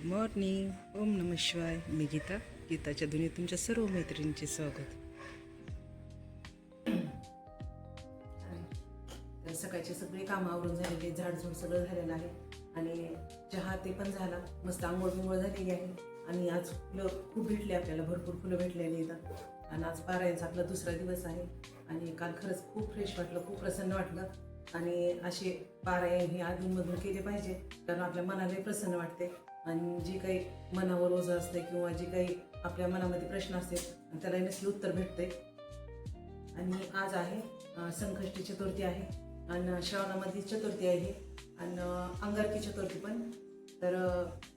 Good morning ओम नम शिवाय. मी गीता. गीताच्या दुनियेत तुमच्या सर्व मैत्रिणींचे स्वागत. तर सकाळची सगळी कामं आवरून झालेली झाडझूड सगळं झालेलं आहे. आणि चहा ते पण झाला. मस्त आंघोळ बिंगोळ झालेली आहे. आणि आज फुलं खूप भेटले आपल्याला. भरपूर फुलं भेटलेली इथं आणि आज पारायणचा आपला दुसरा दिवस आहे. आणि काल खरंच खूप फ्रेश वाटलं खूप प्रसन्न वाटलं. आणि असे पारायण हे अधूनमधून केले पाहिजे. कारण आपल्या मनालाही प्रसन्न वाटते आणि जी काही मनावर ओझं असते किंवा जे काही आपल्या मनामध्ये प्रश्न असते त्याला नक्की उत्तर भेटते आणि आज आहे संकष्टी चतुर्थी आहे आणि श्रावणामध्ये चतुर्थी आहे आणि अंगारकी चतुर्थी पण. तर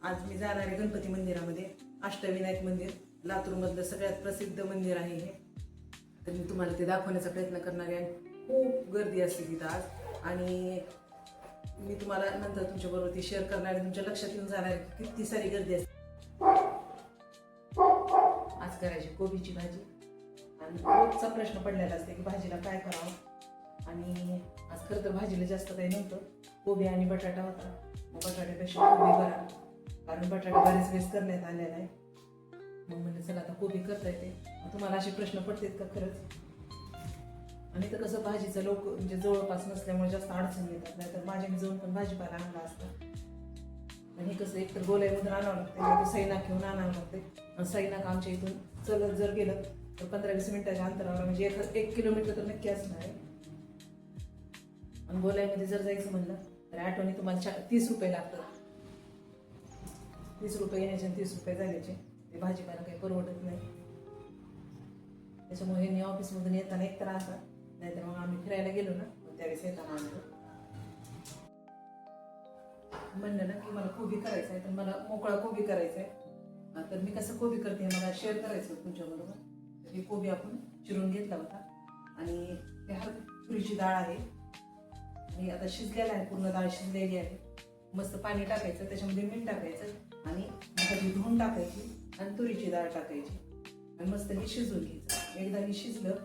आज मी जाणार आहे गणपती मंदिरामध्ये अष्टविनायक मंदिर लातूरमधलं सगळ्यात प्रसिद्ध मंदिर आहे हे. तर मी तुम्हाला ते दाखवण्याचा प्रयत्न करणार आहे. आणि खूप गर्दी असते तिथं आज. आणि मी तुम्हाला नंतर तुमच्याबरोबर ती शेअर करणार आहे. तुमच्या लक्षात येऊन जाणार आहे किती सारी गर्दी असते. आज करायची कोबीची भाजी. आणि रोजचा प्रश्न पडलेला असते की भाजीला काय करावं? आणि आज खरं तर भाजीला जास्त काही नव्हतं. कोबी आणि बटाटा होता. मग बटाट्यापेक्षा कोबी करा कारण बटाटा बरेच वेस्ट करण्यात आलेला आहे मग म्हणलं चला आता कोबी करता येते. तुम्हाला असे प्रश्न पडतात का खरंच? आणि तर कसं भाजीचं लोक म्हणजे जवळपास नसल्यामुळे जास्त अडचण येतात. नाहीतर माझ्या मी जाऊन पण भाजीपाला आणला असता. आणि हे कसं एकतर गोल्यामधून आणावं लागतं सैनाक घेऊन आणावं लागते. आणि सैनाक आमच्या इथून चलत जर गेलं तर पंधरा वीस मिनिटाच्या अंतरावर म्हणजे एक एक किलोमीटर तर नक्की असणार आहे. आणि गोल्यामध्ये जर जायचं म्हणलं तर ॲटोने तुम्हाला चा तीस रुपये लागतात. तीस रुपये येण्याचे आणि तीस रुपये जाण्याचे ते भाजीपाला काही परवडत नाही. त्याच्यामुळे यांनी ऑफिसमधून येताना एक तर असतात नाहीतर मग आम्ही फिरायला गेलो ना मग त्यावेळेस येताना आणतो म्हणलं ना की मला कोबी करायचं आहे तर मला मोकळा कोबी करायचा आहे तर मी कसं कोबी करते मला शेअर करायचं होतं तुमच्याबरोबर तर हे कोबी आपण चिरून घेतला होता. आणि ते हर तुरीची डाळ आहे. आणि आता शिजलेला आहे पूर्ण डाळ शिजलेली आहे. मस्त पाणी टाकायचं त्याच्यामध्ये मीठ टाकायचं आणि भाजी धुवून टाकायची आणि तुरीची डाळ टाकायची. आणि मस्त हे शिजून घ्यायचं. एकदा हे शिजलं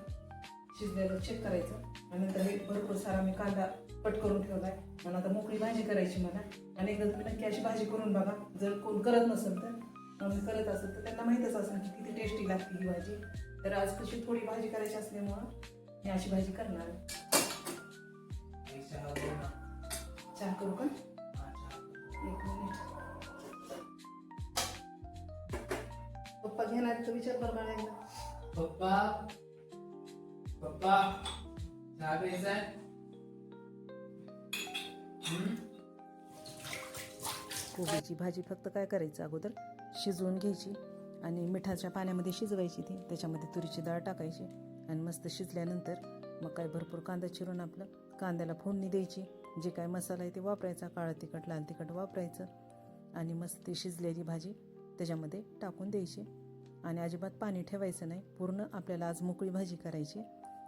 शिजलेलं चेक करायचं. आणि नंतर हे भरपूर सारा मी कांदा कट करून ठेवलाय. आणि आता मोकळी भाजी करायची मला. आणि एकदा तुम्ही नक्की अशी भाजी करून बघा. जर कोण करत नसेल तर मी करत असेल तर त्यांना माहीतच असेल की किती टेस्टी लागते ही भाजी. तर आज कशी थोडी भाजी करायची असल्यामुळं मी अशी भाजी करणार आहे. चहा करू का? एक मिनिट पप्पा घेणार तर विचार बरं मला एकदा. पप्पा? पप्पा चहा प्यायचा कोबीची भाजी फक्त काय करायचं अगोदर? शिजवून घ्यायची आणि मिठाच्या पाण्यामध्ये शिजवायची ती. त्याच्यामध्ये तुरीची डाळ टाकायची आणि मस्त शिजल्यानंतर मग काय भरपूर कांदा चिरून आपलं कांद्याला फोडणी द्यायची. जे काय मसाला आहे ते वापरायचा काळं तिखट लाल तिखट वापरायचं आणि मस्त ती शिजलेली भाजी त्याच्यामध्ये टाकून द्यायची. आणि अजिबात पाणी ठेवायचं नाही. पूर्ण आपल्याला आज मोकळी भाजी करायची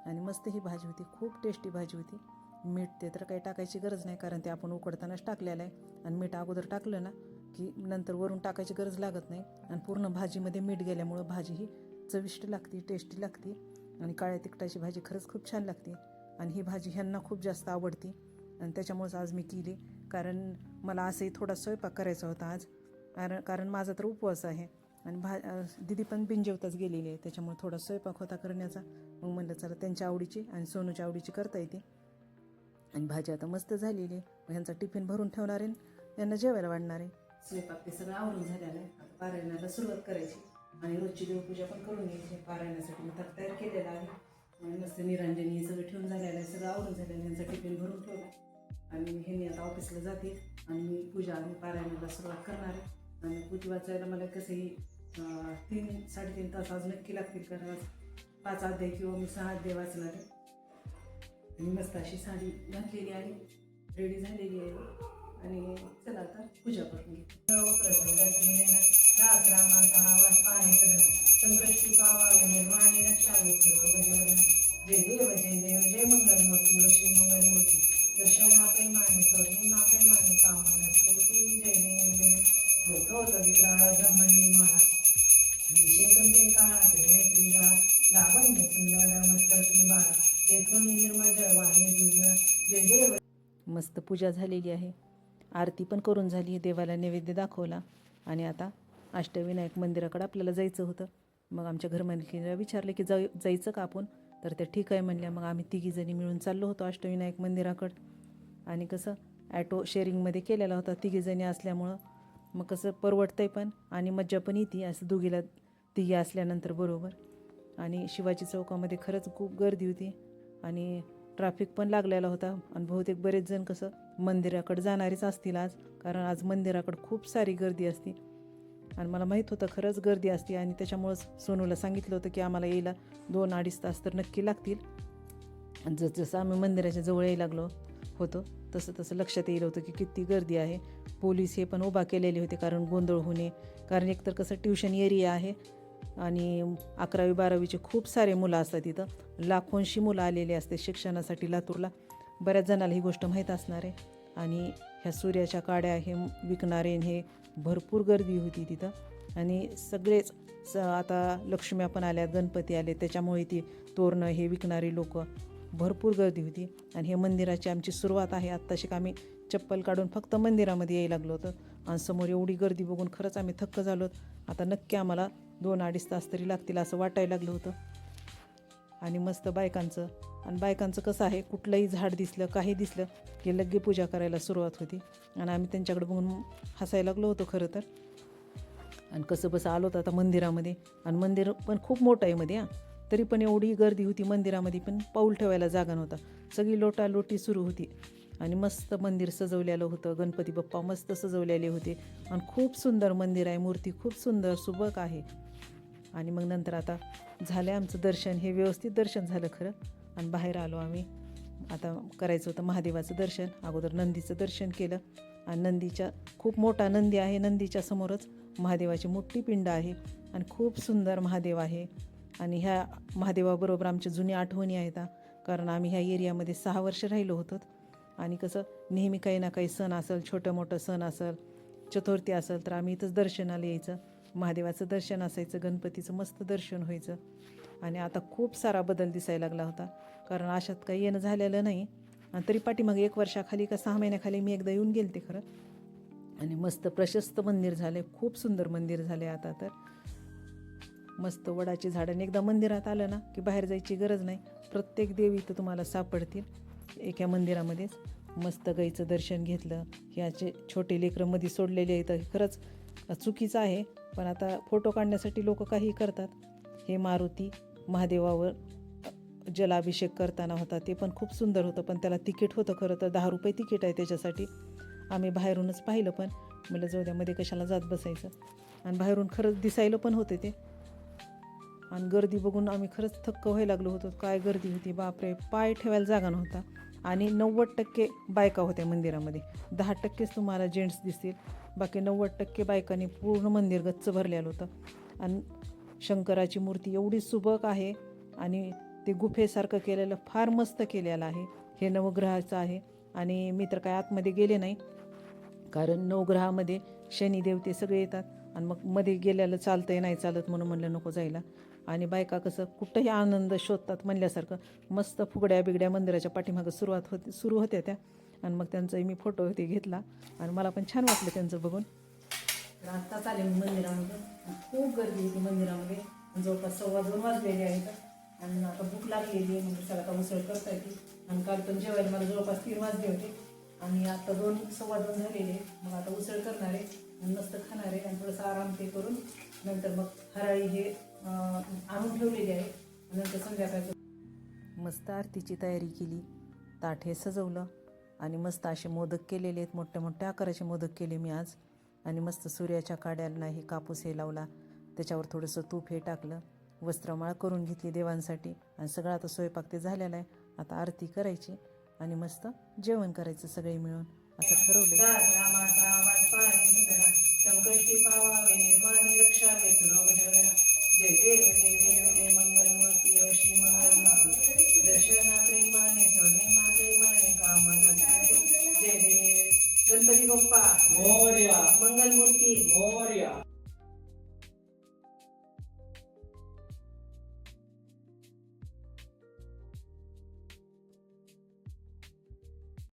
आणि मस्त ही भाजी होती. खूप टेस्टी भाजी होती. मीठ ते तर काही टाकायची गरज नाही कारण ते आपण उकडतानाच टाकलेलं आहे. आणि मीठ अगोदर टाकलं ना की नंतर वरून टाकायची गरज लागत नाही. आणि पूर्ण भाजीमध्ये मीठ गेल्यामुळं भाजी ही चविष्ट लागते टेस्टी लागते आणि काळ्या तिखटाची भाजी खरंच खूप छान लागते. आणि ही भाजी ह्यांना खूप जास्त आवडते. आणि त्याच्यामुळंच आज मी केली. कारण मला असंही थोडा स्वयंपाक करायचा होता आज. कारण कारण माझा तर उपवास आहे. आणि भा दिदी पण बिनजेवताच गेलेली आहे. त्याच्यामुळे थोडा स्वयंपाक होता करण्याचा. मग म्हणलं चला त्यांच्या आवडीची आणि सोनूच्या आवडीची करता येते. आणि भाजी आता मस्त झालेली आहे. मग ह्यांचा टिफिन भरून ठेवणार आहे यांना जेवायला वाढणार आहे. स्वयंपाक ते सगळं आवरून झालेलं आहे. आता पारायणाला सुरुवात करायची. आणि रोजची देवपूजा पण करून घ्यायची. पारायणासाठी मी तर तयार केलेला आहे. आणि मस्त निरांजनी हे सगळं ठेवून झालेलं आहे. सगळं आवरून झालेलं आहे. यांचा टिफिन भरून ठेवला. आणि हे मी आता ऑफिसला जाते आणि मी पूजा आणि पारायणाला सुरुवात करणार आहे. आणि पूजा वाचायला मला कसंही तीन साडेतीन तास आज नक्की लागतील कारण आज पाच अध्याय किंवा मी सहा अध्याय वाचणार आहे. आणि मस्त अशी साडी घातलेली आहे रेडी झालेली आहे. आणि चला आता पूजा करून घेऊ. रामाचा आवाज पाणी करणं संकष्टी पावावे निर्माणे रक्षावे सर्व गजवदन जय देव जय देव जय मंगल मूर्ती श्री मंगलमूर्ती. दर्शनापे माने स्वप्निमापे माने कामना स्फूर्ती जय देव जय होतं होत विक्राळ ब्रह्मणी महाराज लावण्य सुंदर तेथून वाणी तुझ देव मस्त पूजा झालेली आहे. आरती पण करून झाली देवाला नैवेद्य दाखवला. आणि आता अष्टविनायक मंदिराकडे आपल्याला जायचं होतं. मग आमच्या घरमालकीला विचारलं की जाऊ जायचं का आपण? तर त्या ठीक आहे म्हणल्या. मग आम्ही तिघीजणी मिळून चाललो होतो अष्टविनायक मंदिराकडं. आणि कसं ॲटो शेअरिंगमध्ये केलेला होता तिघीजणी असल्यामुळं. मग कसं परवडतंय पण आणि मज्जा पण येते असं दोघीला तिघी असल्यानंतर बरोबर. आणि शिवाजी चौकामध्ये खरंच खूप गर्दी होती. आणि ट्रॅफिक पण लागलेला होता. आणि बहुतेक बरेच जण कसं मंदिराकडे जाणारेच असतील आज कारण आज मंदिराकडे खूप सारी गर्दी असते. आणि मला माहीत होतं खरंच गर्दी असते. आणि त्याच्यामुळंच सोनूला सांगितलं होतं की आम्हाला यायला दोन अडीच तास तर नक्की लागतील. आणि जसं जसं आम्ही मंदिराच्या जवळ यायला लागलो होतो तसं तसं लक्षात येईल होतं की किती गर्दी आहे. पोलीस हे पण उभा केलेले होते कारण गोंधळ होणे. कारण एकतर कसं ट्युशन एरिया आहे आणि अकरावी बारावीचे खूप सारे मुलं असतात तिथं लाखोंशी मुलं आलेली असते शिक्षणासाठी लातूरला. बऱ्याच जणाला ही गोष्ट माहीत असणार आहे. आणि ह्या सूर्याच्या काड्या हे विकणारे हे भरपूर गर्दी होती तिथं. आणि सगळेच स आता लक्ष्म्या पण आल्या गणपती आले त्याच्यामुळे ती तोरणं हे विकणारी लोक भरपूर गर्दी होती. आणि हे मंदिराची आमची सुरुवात आहे. आत्ताशी आम्ही चप्पल काढून फक्त मंदिरामध्ये यायला लागलो होतं. आणि समोर एवढी गर्दी बघून खरंच आम्ही थक्क झालो आता नक्की आम्हाला दोन अडीच तास तरी लागतील असं वाटायला लागलं होतं. आणि मस्त बायकांचं. आणि बायकांचं कसं आहे कुठलंही झाड दिसलं काही दिसलं की लगे पूजा करायला सुरुवात होती. आणि आम्ही त्यांच्याकडे बघून हसायला लागलो होतो खरं तर. आणि कसं बसं आलो होतं आता मंदिरामध्ये. आणि मंदिर पण खूप मोठं आहे मध्ये हां. तरी पण एवढी गर्दी होती मंदिरामध्ये पण पाऊल ठेवायला जागा नव्हता. सगळी लोटालोटी सुरू होती. आणि मस्त मंदिर सजवलेलं होतं. गणपती बाप्पा मस्त सजवलेले होते. आणि खूप सुंदर मंदिर आहे मूर्ती खूप सुंदर सुबक आहे. आणि मग नंतर आता झालं आमचं दर्शन. हे व्यवस्थित दर्शन झालं खरं. आणि बाहेर आलो आम्ही. आता करायचं होतं महादेवाचं दर्शन. अगोदर नंदीचं दर्शन केलं. आणि नंदीच्या खूप मोठा नंदी आहे. नंदीच्या समोरच महादेवाची मोठी पिंड आहे. आणि खूप सुंदर महादेव आहे. आणि ह्या महादेवाबरोबर आमच्या जुन्या आठवणी आहेत कारण आम्ही ह्या एरियामध्ये सहा वर्ष राहिलो होतो. आणि कसं नेहमी काही ना काही सण असेल छोटं मोठं सण असेल चतुर्थी असेल तर आम्ही इथंच दर्शनाला यायचं. महादेवाचं दर्शन असायचं गणपतीचं मस्त दर्शन व्हायचं. आणि आता खूप सारा बदल दिसायला लागला होता. कारण अशात काही येणं झालेलं नाही. आणि तरी पाठीमागे एक वर्षाखाली का सहा महिन्याखाली मी एकदा येऊन गेले ते खरं. आणि मस्त प्रशस्त मंदिर झाले खूप सुंदर मंदिर झाले आता तर. मस्त वडाची झाडं. आणि एकदा मंदिरात आलं ना की बाहेर जायची गरज नाही. प्रत्येक देवी इथं तुम्हाला सापडतील. एका मंदिरामध्येच मस्त गाईचं दर्शन घेतलं. ह्याचे छोटे लेकरं मध्ये सोडलेले आहेत हे खरंच चुकीचं आहे. पण आता फोटो काढण्यासाठी लोक काही करतात. हे मारुती महादेवावर जलाभिषेक करताना होता. ते पण खूप सुंदर होतं. पण त्याला तिकीट होतं खरं तर. दहा रुपये तिकीट आहे त्याच्यासाठी. आम्ही बाहेरूनच पाहिलं पण. म्हणलं जाऊ द्यामध्ये कशाला जात बसायचं. आणि बाहेरून खरंच दिसायला पण होते ते. आणि गर्दी बघून आम्ही खरंच थक्क व्हायला लागलो होतो. काय गर्दी होती बापरे. पाय ठेवायला जागा नव्हता. आणि नव्वद टक्के बायका होत्या मंदिरामध्ये. दहा टक्केच तुम्हाला जेंट्स दिसतील. बाकी नव्वद टक्के बायकांनी पूर्ण मंदिर गच्च भरलेलं होतं. आणि शंकराची मूर्ती एवढी सुबक आहे आणि ते गुफेसारखं केलेलं फार मस्त केलेलं आहे. हे नवग्रहाचं आहे. आणि मी तर काय आतमध्ये गेले नाही. कारण नवग्रहामध्ये शनिदेव ते सगळे येतात. आणि मग मध्ये गेल्याला चालतंय नाही चालत म्हणून म्हणलं नको जायला. आणि बायका कसं कुठंही आनंद शोधतात म्हणल्यासारखं मस्त फुगड्या बिगड्या मंदिराच्या पाठीमागं सुरुवात होती सुरू होत्या त्या. आणि मग त्यांचाही मी फोटो ते घेतला. आणि मला पण छान वाटलं त्यांचं बघून. आत्ताच आले मी मंदिरामध्ये. खूप गर्दी होती मंदिरामध्ये. जवळपास सव्वा दोन वाजलेले आहेत. आणि आता भूक लागलेली आहे. म्हणजे सगळं आता उसळ करता येते. आणि काल पण जेवायला मला जवळपास तीन वाजले होते. आणि आता दोन सव्वा दोन झालेले मग आता उसळ करणार आहे. आणि मस्त थोडंसं आराम ते करून नंतर मग हराळी हे आणून ठेवलेली आहे. नंतर संध्याकाळचं मस्त आरतीची तयारी केली. ताट हे सजवलं आणि मस्त असे मोदक केलेले आहेत. मोठ्या मोठ्या आकाराचे मोदक केले मी आज. आणि मस्त सूर्याच्या काड्यांना हे कापूस हे लावला. त्याच्यावर थोडंसं तूप हे टाकलं. वस्त्रमाळ करून घेतली देवांसाठी. आणि सगळं आता स्वयंपाक ते झालेला आहे. आता आरती करायची आणि मस्त जेवण करायचं सगळे मिळून. असं ठरवलं संकष्टी पावावे निर्माणे रक्षावे रोग जगना जय देव जय देव जय मंगलमूर्ती श्री मंगलमूर्ती. दर्शना प्रेमाने स्वनेमा प्रेमाने कामना जय देव. गणपती बाप्पा. मोर्या. मंगलमूर्ती. मोर्या.